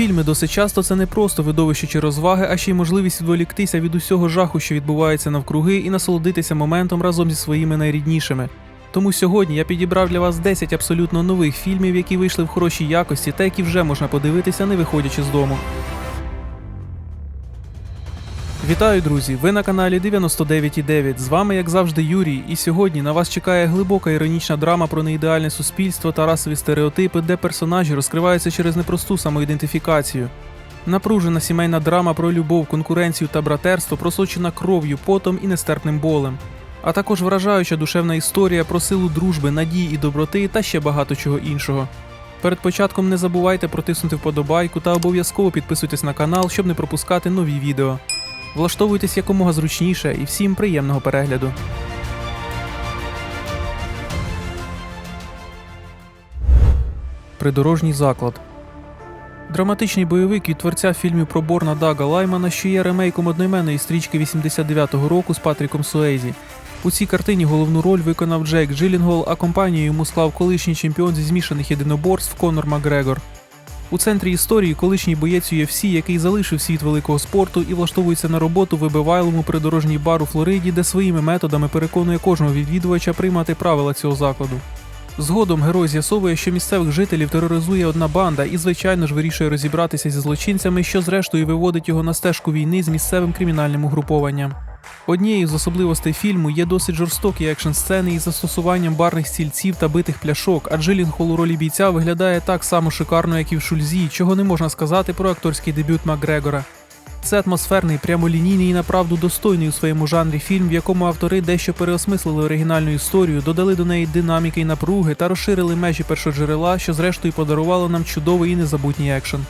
Фільми досить часто це не просто видовище чи розваги, а ще й можливість відволіктися від усього жаху, що відбувається навкруги, і насолодитися моментом разом зі своїми найріднішими. Тому сьогодні я підібрав для вас 10 абсолютно нових фільмів, які вийшли в хорошій якості та які вже можна подивитися, не виходячи з дому. Вітаю, друзі! Ви на каналі 99.9. З вами, як завжди, Юрій, і сьогодні на вас чекає глибока іронічна драма про неідеальне суспільство та расові стереотипи, де персонажі розкриваються через непросту самоідентифікацію. Напружена сімейна драма про любов, конкуренцію та братерство, просочена кров'ю, потом і нестерпним болем. А також вражаюча душевна історія про силу дружби, надії і доброти та ще багато чого іншого. Перед початком не забувайте протиснути вподобайку та обов'язково підписуйтесь на канал, щоб не пропускати нові відео. Влаштовуйтесь якомога зручніше і всім приємного перегляду. Придорожній заклад. Драматичний бойовик від творця фільмів про Борна Дага Лаймана, що є ремейком одноіменної стрічки 89-го року з Патріком Суейзі. У цій картині головну роль виконав Джейк Джилінгол, а компанію йому склав колишній чемпіон зі змішаних єдиноборств Конор Макгрегор. У центрі історії колишній боєць UFC, який залишив світ великого спорту і влаштовується на роботу в вибивайлому придорожній бар у Флориді, де своїми методами переконує кожного відвідувача приймати правила цього закладу. Згодом герой з'ясовує, що місцевих жителів тероризує одна банда і, звичайно ж, вирішує розібратися зі злочинцями, що зрештою виводить його на стежку війни з місцевим кримінальним угрупованням. Однією з особливостей фільму є досить жорстокі екшн сцени із застосуванням барних стільців та битих пляшок, а Джилінгхол у ролі бійця виглядає так само шикарно, як і в Шульзі, чого не можна сказати про акторський дебют Макгрегора. Це атмосферний, прямолінійний і направду достойний у своєму жанрі фільм, в якому автори дещо переосмислили оригінальну історію, додали до неї динаміки й напруги та розширили межі першоджерела, що зрештою подарувало нам чудовий і незабутній екшен.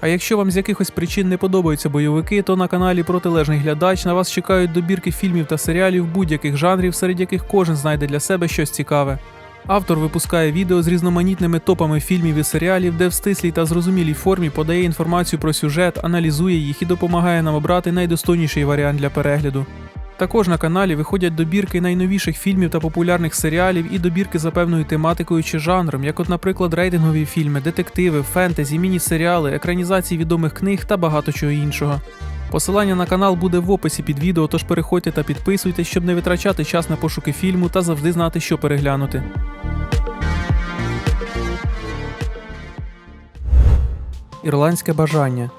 А якщо вам з якихось причин не подобаються бойовики, то на каналі Протилежний глядач на вас чекають добірки фільмів та серіалів будь-яких жанрів, серед яких кожен знайде для себе щось цікаве. Автор випускає відео з різноманітними топами фільмів і серіалів, де в стислій та зрозумілій формі подає інформацію про сюжет, аналізує їх і допомагає нам обрати найдостойніший варіант для перегляду. Також на каналі виходять добірки найновіших фільмів та популярних серіалів і добірки за певною тематикою чи жанром, як, от, наприклад, рейтингові фільми, детективи, фентезі, міні-серіали, екранізації відомих книг та багато чого іншого. Посилання на канал буде в описі під відео, тож переходьте та підписуйтесь, щоб не витрачати час на пошуки фільму та завжди знати, що переглянути. Ірландське бажання.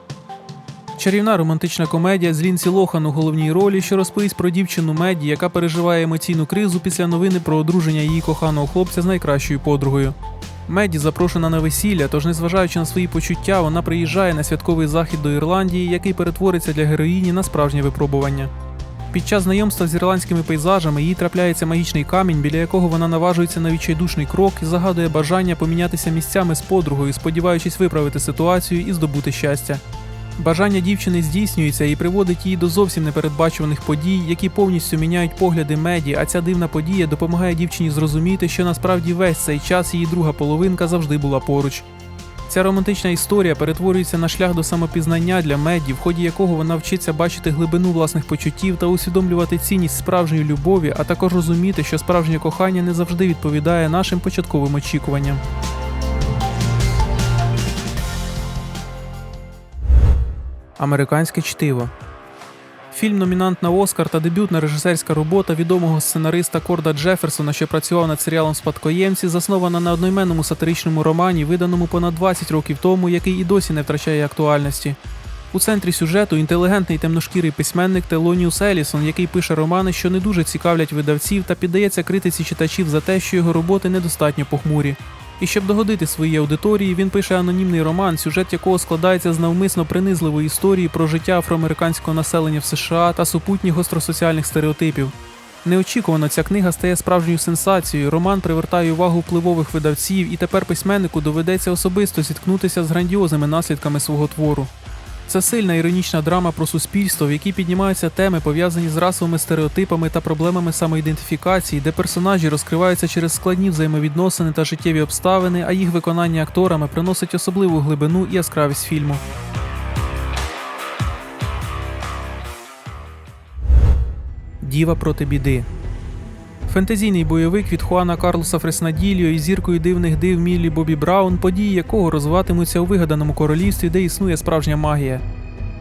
Чарівна романтична комедія з Лінсі Лохан у головній ролі, що розповість про дівчину Меді, яка переживає емоційну кризу після новини про одруження її коханого хлопця з найкращою подругою. Меді запрошена на весілля, тож, незважаючи на свої почуття, вона приїжджає на святковий захід до Ірландії, який перетвориться для героїні на справжнє випробування. Під час знайомства з ірландськими пейзажами їй трапляється магічний камінь, біля якого вона наважується на відчайдушний крок і загадує бажання помінятися місцями з подругою, сподіваючись виправити ситуацію і здобути щастя. Бажання дівчини здійснюється і приводить її до зовсім непередбачуваних подій, які повністю міняють погляди меді. А ця дивна подія допомагає дівчині зрозуміти, що насправді весь цей час її друга половинка завжди була поруч. Ця романтична історія перетворюється на шлях до самопізнання для Меді, в ході якого вона вчиться бачити глибину власних почуттів та усвідомлювати цінність справжньої любові, а також розуміти, що справжнє кохання не завжди відповідає нашим початковим очікуванням. Американське чтиво. Фільм номінант на Оскар та дебютна режисерська робота відомого сценариста Корда Джеферсона, що працював над серіалом Спадкоємці, заснована на одноіменному сатиричному романі, виданому понад 20 років тому, який і досі не втрачає актуальності. У центрі сюжету інтелігентний темношкірий письменник Телоніус Елісон, який пише романи, що не дуже цікавлять видавців, та піддається критиці читачів за те, що його роботи недостатньо похмурі. І щоб догодити своїй аудиторії, він пише анонімний роман, сюжет якого складається з навмисно принизливої історії про життя афроамериканського населення в США та супутніх гостросоціальних стереотипів. Неочікувано ця книга стає справжньою сенсацією. Роман привертає увагу впливових видавців, і тепер письменнику доведеться особисто зіткнутися з грандіозними наслідками свого твору. Це сильна іронічна драма про суспільство, в якій піднімаються теми, пов'язані з расовими стереотипами та проблемами самоідентифікації, де персонажі розкриваються через складні взаємовідносини та життєві обставини, а їх виконання акторами приносить особливу глибину і яскравість фільму. Діва проти біди. Фентезійний бойовик від Хуана Карлоса Фреснадільо і зіркою дивних див Міллі Бобі Браун, події якого розвиватимуться у вигаданому королівстві, де існує справжня магія.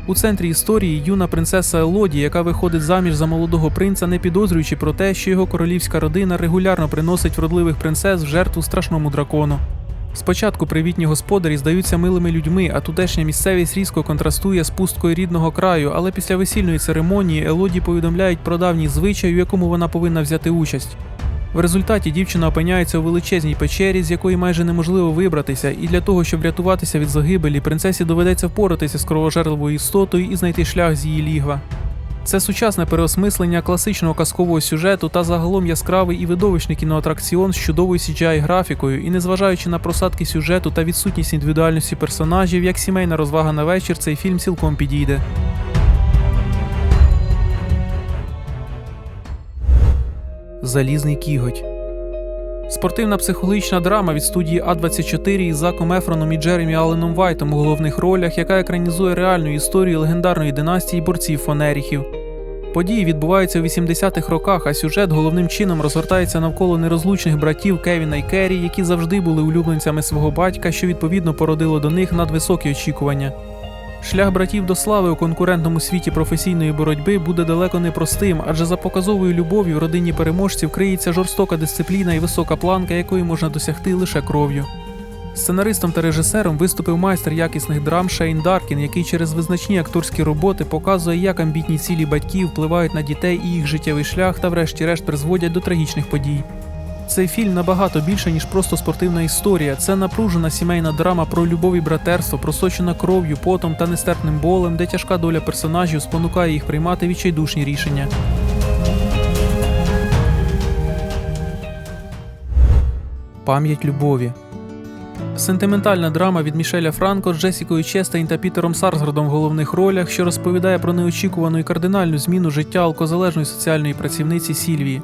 У центрі історії юна принцеса Елоді, яка виходить заміж за молодого принца, не підозрюючи про те, що його королівська родина регулярно приносить вродливих принцес в жертву страшному дракону. Спочатку привітні господарі здаються милими людьми, а тутешня місцевість різко контрастує з пусткою рідного краю, але після весільної церемонії Елоді повідомляють про давній звичай, у якому вона повинна взяти участь. В результаті дівчина опиняється у величезній печері, з якої майже неможливо вибратися, і для того, щоб врятуватися від загибелі, принцесі доведеться впоратися з кровожерливою істотою і знайти шлях з її лігва. Це сучасне переосмислення класичного казкового сюжету та загалом яскравий і видовищний кіноатракціон з чудовою cgi графікою, і незважаючи на просадки сюжету та відсутність індивідуальності персонажів, як сімейна розвага на вечір, цей фільм цілком підійде. Залізний кіготь. Спортивна психологічна драма від студії А24 із Заком Ефроном і Джеремі Алленом Вайтом у головних ролях, яка екранізує реальну історію легендарної династії борців фонеріхів. Події відбуваються у 80-х роках, а сюжет головним чином розгортається навколо нерозлучних братів Кевіна і Керрі, які завжди були улюбленцями свого батька, що відповідно породило до них надвисокі очікування. Шлях братів до слави у конкурентному світі професійної боротьби буде далеко не простим, адже за показовою любов'ю в родині переможців криється жорстока дисципліна і висока планка, якої можна досягти лише кров'ю. Сценаристом та режисером виступив майстер якісних драм Шейн Даркін, який через визначні акторські роботи показує, як амбітні цілі батьків впливають на дітей і їх життєвий шлях та, врешті-решт, призводять до трагічних подій. Цей фільм набагато більше, ніж просто спортивна історія. Це напружена сімейна драма про любов і братерство, просочена кров'ю, потом та нестерпним болем, де тяжка доля персонажів спонукає їх приймати відчайдушні рішення. Пам'ять любові. Сентиментальна драма від Мішеля Франко з Джесікою Честейн та Пітером Сарсгардом в головних ролях, що розповідає про неочікувану і кардинальну зміну життя алкозалежної соціальної працівниці Сільвії.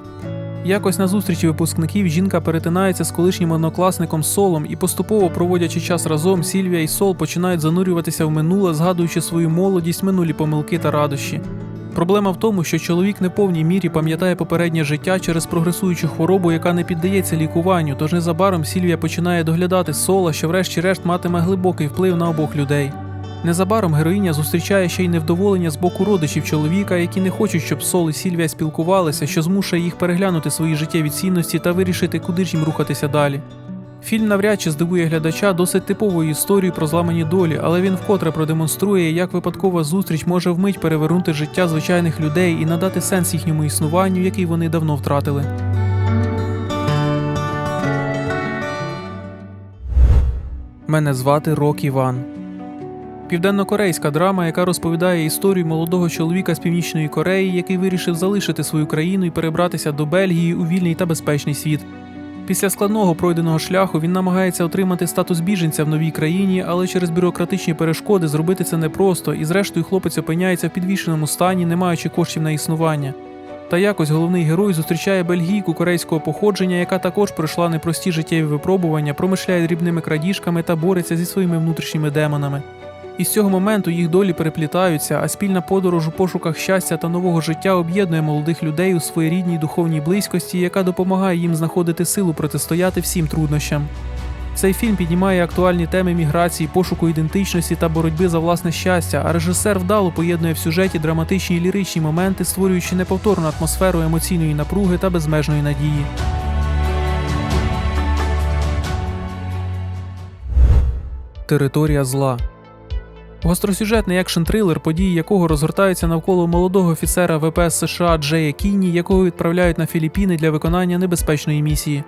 Якось на зустрічі випускників жінка перетинається з колишнім однокласником Солом і поступово проводячи час разом, Сільвія і Сол починають занурюватися в минуле, згадуючи свою молодість, минулі помилки та радощі. Проблема в тому, що чоловік не повній мірі пам'ятає попереднє життя через прогресуючу хворобу, яка не піддається лікуванню, тож незабаром Сільвія починає доглядати сола, що врешті-решт матиме глибокий вплив на обох людей. Незабаром героїня зустрічає ще й невдоволення з боку родичів чоловіка, які не хочуть, щоб Сол і Сільвія спілкувалися, що змушує їх переглянути свої життєві цінності та вирішити, куди ж їм рухатися далі. Фільм навряд чи здивує глядача досить типовою історією про зламані долі, але він вкотре продемонструє, як випадкова зустріч може вмить перевернути життя звичайних людей і надати сенс їхньому існуванню, який вони давно втратили. Мене звати Рок Іван. Південнокорейська драма, яка розповідає історію молодого чоловіка з північної Кореї, який вирішив залишити свою країну і перебратися до Бельгії у вільний та безпечний світ. Після складного пройденого шляху він намагається отримати статус біженця в новій країні, але через бюрократичні перешкоди зробити це непросто, і зрештою хлопець опиняється в підвішеному стані, не маючи коштів на існування. Та якось головний герой зустрічає бельгійку корейського походження, яка також пройшла непрості життєві випробування, промишляє дрібними крадіжками та бореться зі своїми внутрішніми демонами. І з цього моменту їх долі переплітаються, а спільна подорож у пошуках щастя та нового життя об'єднує молодих людей у своєрідній духовній близькості, яка допомагає їм знаходити силу протистояти всім труднощам. Цей фільм піднімає актуальні теми міграції, пошуку ідентичності та боротьби за власне щастя, а режисер вдало поєднує в сюжеті драматичні і ліричні моменти, створюючи неповторну атмосферу емоційної напруги та безмежної надії. Територія зла. Гостросюжетний екшн-трилер, події якого розгортаються навколо молодого офіцера ВПС США Джея Кіні, якого відправляють на Філіппіни для виконання небезпечної місії.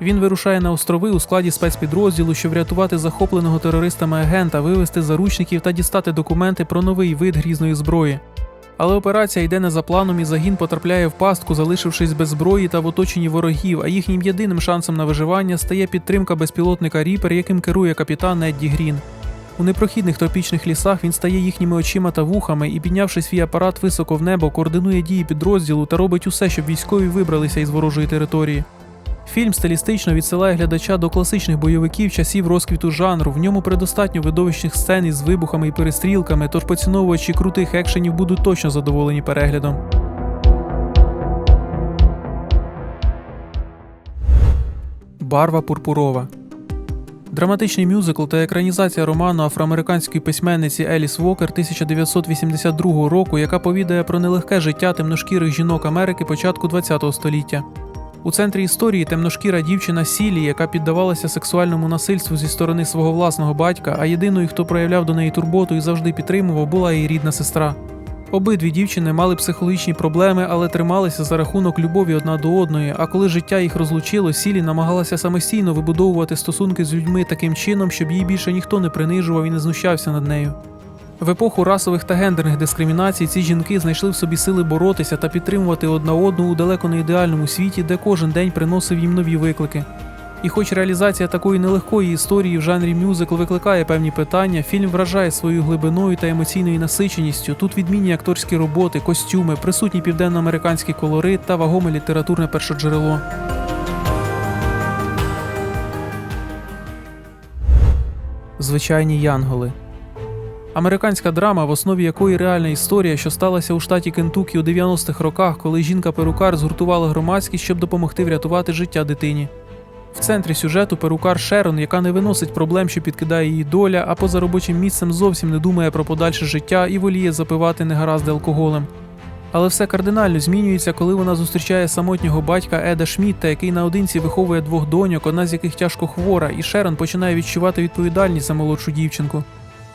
Він вирушає на острови у складі спецпідрозділу, щоб врятувати захопленого терористами агента, вивести заручників та дістати документи про новий вид грізної зброї. Але операція йде не за планом і загін потрапляє в пастку, залишившись без зброї та в оточенні ворогів, а їхнім єдиним шансом на виживання стає підтримка безпілотника Ріпер, яким керує капітан Едді Грін. У непрохідних тропічних лісах він стає їхніми очима та вухами і, піднявши свій апарат високо в небо, координує дії підрозділу та робить усе, щоб військові вибралися із ворожої території. Фільм стилістично відсилає глядача до класичних бойовиків часів розквіту жанру. В ньому предостатньо видовищних сцен із вибухами і перестрілками, тож поціновувачі крутих екшенів будуть точно задоволені переглядом. Барва пурпурова. Драматичний мюзикл та екранізація роману афроамериканської письменниці Еліс Вокер 1982 року, яка повідає про нелегке життя темношкірих жінок Америки початку ХХ століття. У центрі історії темношкіра дівчина Сілі, яка піддавалася сексуальному насильству зі сторони свого власного батька, а єдиною, хто проявляв до неї турботу і завжди підтримував, була її рідна сестра. Обидві дівчини мали психологічні проблеми, але трималися за рахунок любові одна до одної. А коли життя їх розлучило, Сілі намагалася самостійно вибудовувати стосунки з людьми таким чином, щоб її більше ніхто не принижував і не знущався над нею. В епоху расових та гендерних дискримінацій ці жінки знайшли в собі сили боротися та підтримувати одна одну у далеко не ідеальному світі, де кожен день приносив їм нові виклики. І хоч реалізація такої нелегкої історії в жанрі мюзикл викликає певні питання, фільм вражає своєю глибиною та емоційною насиченістю. Тут відмінні акторські роботи, костюми, присутній південноамериканський колорит та вагоме літературне першоджерело. Звичайні янголи. Американська драма, в основі якої реальна історія, що сталася у штаті Кентукі у 90-х роках, коли жінка-перукар згуртувала громадськість, щоб допомогти врятувати життя дитині. В центрі сюжету перукар Шерон, яка не виносить проблем, що підкидає її доля, а поза робочим місцем зовсім не думає про подальше життя і воліє запивати негаразди алкоголем. Але все кардинально змінюється, коли вона зустрічає самотнього батька Еда Шмітта, який наодинці виховує двох доньок, одна з яких тяжко хвора, і Шерон починає відчувати відповідальність за молодшу дівчинку.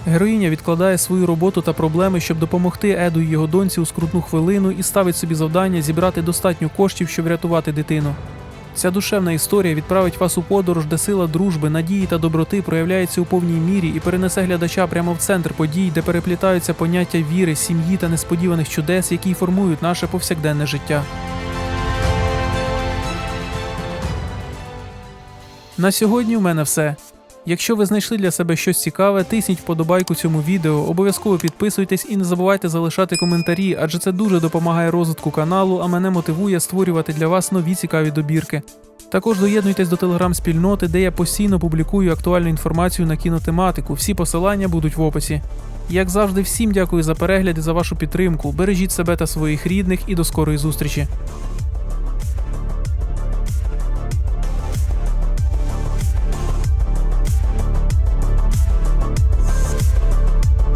Героїня відкладає свою роботу та проблеми, щоб допомогти Еду і його доньці у скрутну хвилину і ставить собі завдання зібрати достатньо коштів, щоб врятувати дитину. Ця душевна історія відправить вас у подорож, де сила дружби, надії та доброти проявляється у повній мірі і перенесе глядача прямо в центр подій, де переплітаються поняття віри, сім'ї та несподіваних чудес, які формують наше повсякденне життя. На сьогодні у мене все. Якщо ви знайшли для себе щось цікаве, тисніть вподобайку цьому відео, обов'язково підписуйтесь і не забувайте залишати коментарі, адже це дуже допомагає розвитку каналу, а мене мотивує створювати для вас нові цікаві добірки. Також доєднуйтесь до телеграм-спільноти, де я постійно публікую актуальну інформацію на кінотематику. Всі посилання будуть в описі. Як завжди, всім дякую за перегляд і за вашу підтримку. Бережіть себе та своїх рідних і до скорої зустрічі.